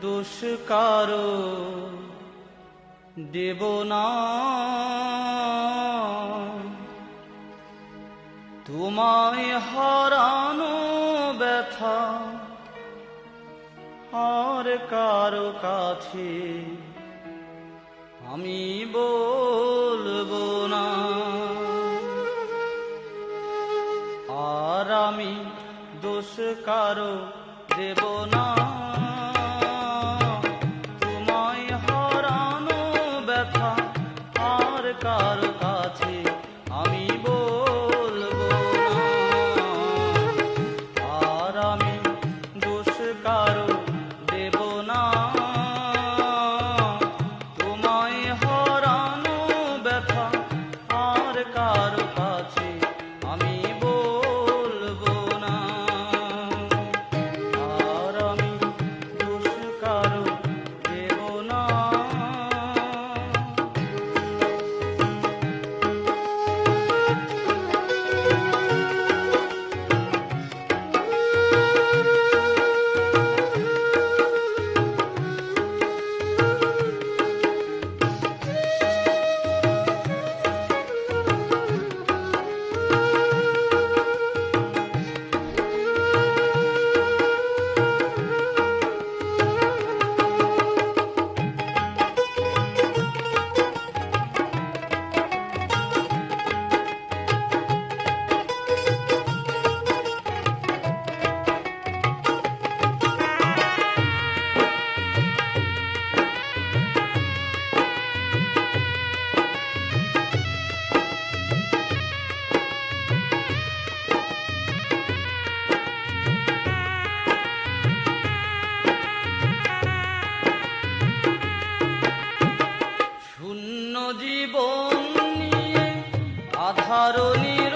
দোষ কারও দেব না। তোমায় হারানো ব্যথা আর কারও কাছে আমি বলব না। আর আমি দোষ কারও দেব শূন্য